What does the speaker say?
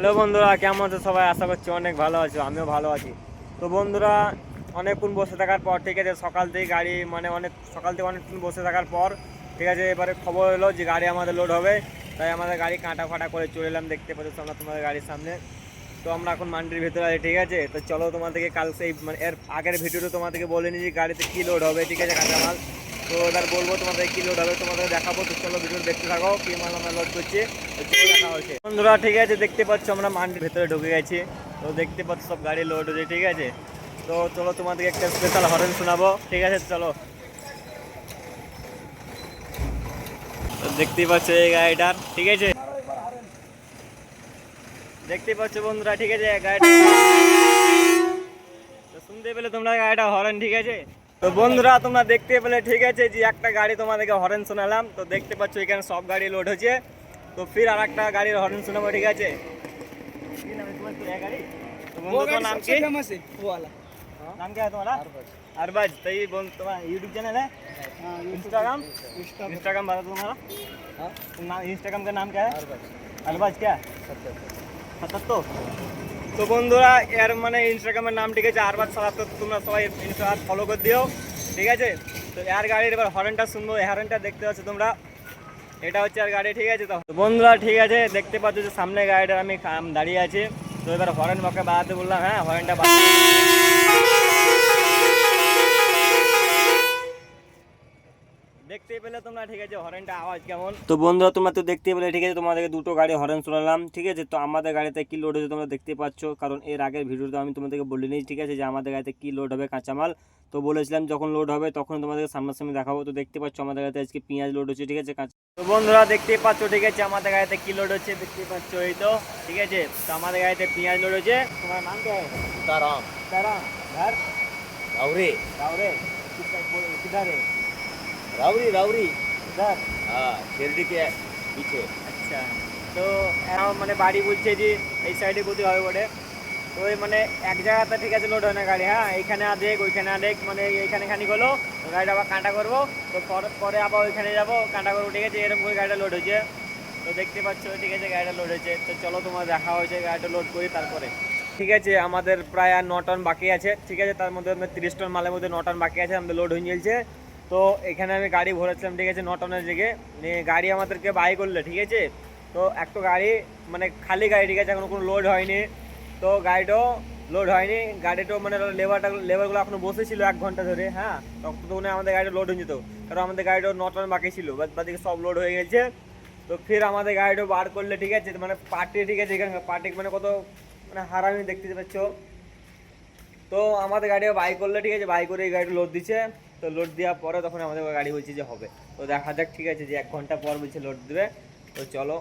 Hello বন্ধুরা, কেমন আছো সবাই? আশা করছি অনেক ভালো আছো, আমিও ভালো আছি। তো বন্ধুরা, অনেকক্ষণ বসে থাকার পর, ঠিক আছে, সকাল থেকে গাড়ি মানে অনেক, সকাল থেকে অনেকক্ষণ বসে থাকার পর, ঠিক আছে, এবারে খবর এলো যে গাড়ি আমাদের লোড হবে, তাই আমাদের গাড়ি কাঁটা ফাটা করে চলে এলাম, দেখতে পাচ্ছ আমরা তোমাদের গাড়ির সামনে। তো আমরা এখন মান্ডির ভেতরে আছি, ঠিক আছে? তো চলো তোমাদেরকে কাল সেই মানে এর আগের ভিডিওতে তোমাদেরকে বলে নিই যে গাড়িতে কী লোড হবে, ঠিক আছে কাঁচামাল তো এবার বলব তোমাদের কী লোড হবে, তোমাদের দেখাবো। তো চলো ভিডিও দেখতে থাকো, কী মাল আমরা লোড করছি। বন্ধুরা, ঠিক আছে, দেখতে পাচ্ছ আমরা মান্ডির ভেতরে ঢুকে গেছি। তো দেখতে পাচ্ছ সব গাড়ি লোড হচ্ছে ঠিক আছে? তো চলো তোমাদেরকে একটা স্পেশাল হরেন শোনাবো, ঠিক আছে? চলো। তো দেখতেই পাচ্ছ এই গাড়িটার ঠিক আছে? দেখতে পাচ্ছ বন্ধুরা, ঠিক আছে? গাড়িটা শুনতে পেলে তোমরা গাড়িটা হরেন ঠিক আছে? তো বন্ধুরা তোমরা দেখতে পেলে ঠিক আছে যে একটা গাড়ি তোমাদেরকে হরেন শোনালাম তো দেখতে পাচ্ছ এখানে সব গাড়ি লোড হচ্ছে তো ফির আর একটা গাড়ির হরেন শোনাবো ঠিক আছে কি নাম है तुम्हारा? तो ये गाड़ी? तो बंधु का नाम की फेमस है वो वाला नाम क्या है तुम्हारा अरबाज तो ये बोल तुम्हारा यूट्यूब चैनल है इंस्टाग्राम इंस्टाग्राम बता दो तुम्हारा हाँ तुम नाम इंस्टाग्राम का नाम क्या है अरबाज क्या সাতাত্তর তো বন্ধুরা, এর মানে ইনস্টাগ্রামের নাম ঠিক আছে আরবার তো তোমরা সবাই ইনস্টাগ্রাম ফলো করে দিও, ঠিক আছে? তো এর গাড়ির এবার হরেনটা শুনব হরেনটা দেখতে পাচ্ছ তোমরা? এটা হচ্ছে আর গাড়ি, ঠিক আছে? তো বন্ধুরা, ঠিক আছে, দেখতে পাচ্ছ যে সামনে গাড়িটার আমি দাঁড়িয়ে আছি। তো এবার হরেন বাকে বাড়াতে বললাম হ্যাঁ হরেনটা দেখতেই পেলে তোমরা ঠিক আছে হরেনটা আওয়াজ কেমন? তো বন্ধুরা তোমরা তো দেখতে পেলে ঠিক আছে তোমাদেরকে দুটো গাড়ি হরেন শোনালাম ঠিক আছে তো আমাদের গাড়িতে কি লোড হয়েছে তোমরা দেখতে পাচ্ছ কারণ এর আগের ভিডিওতে আমি তোমাদেরকে বলিনি ঠিক আছে যে আমাদের গাড়িতে কি লোড হবে কাঁচামাল তো বলেছিলাম যখন লোড হবে তখন তোমাদেরকে সামনাসামনি দেখাবো তো দেখতে পাচ্ছ আমাদের গাড়িতে আজকে পেঁয়াজ লোড হচ্ছে ঠিক আছে কাঁচা তো বন্ধুরা দেখতে পাচ্ছ ঠিক আছে আমাদের গাড়িতে কি লোড হচ্ছে দেখতে পাচ্ছ এই তো ঠিক আছে তো আমাদের গাড়িতে পেঁয়াজ লোড হচ্ছে তোমার নাম কে? তারাম তারাম ঘর রাউরে रावरी रावरी इधर हाँ शिरडी के पीछे আচ্ছা তো এখন মানে বাড়ি বলছে যে এই সাইডে কোথায় হবে বলে তো ওই মানে এক জায়গাতে ঠিক আছে লোড হয় না গাড়ি হ্যাঁ এইখানে আধেক ওইখানে আধেক মানে এইখানে খানি হলো তো গাড়িটা আবার কাঁটা করবো তো পরে পরে আবার ওইখানে যাবো কাঁটা করবো ঠিক আছে এরকম করে গাড়িটা লোড হয়েছে তো দেখতে পাচ্ছ ঠিক আছে গাড়িটা লোড হয়েছে তো চলো তোমার দেখা হয়েছে গাড়িটা লোড করি তারপরে ঠিক আছে আমাদের প্রায় আর ন টন বাকি আছে ঠিক আছে তার মধ্যে আমাদের তিরিশ টন মালের মধ্যে ন টন বাকি আছে আমাদের লোড হয়ে চলছে তো এখানে আমি গাড়ি ভরেছিলাম, ঠিক আছে ন টনের দিকে নিয়ে গাড়ি আমাদেরকে বাই করলে, ঠিক আছে? তো একটা গাড়ি মানে খালি গাড়ি, ঠিক আছে, এখনও কোনো লোড হয়নি। তো গাড়িটাও লোড হয়নি। গাড়িটাও মানে লেবারটা লেবারগুলো এখনও বসেছিল এক ঘণ্টা ধরে হ্যাঁ? তখন তো আমাদের গাড়িটা লোড হয়ে যেত। কারণ আমাদের গাড়িটাও ন টন বাকি ছিল, বাদ বাদিকে সব লোড হয়ে গেছে। তো ফের আমাদের গাড়িটা বার করলে, ঠিক আছে মানে পার্টি ঠিক আছে, এখানে পার্টি মানে কত মানে হারামি দেখতে পাচ্ছ। তো আমাদের গাড়ি বাই করলে, ঠিক আছে, বাই করে এই গাড়িটা লোড দিচ্ছে। তো লোড দেওয়ার পরে তখন আমাদের গাড়ি বলছে যে হবে। তো দেখা যাক, ঠিক আছে, যে এক ঘণ্টা পর বলছে লোড দেবে। তো চলো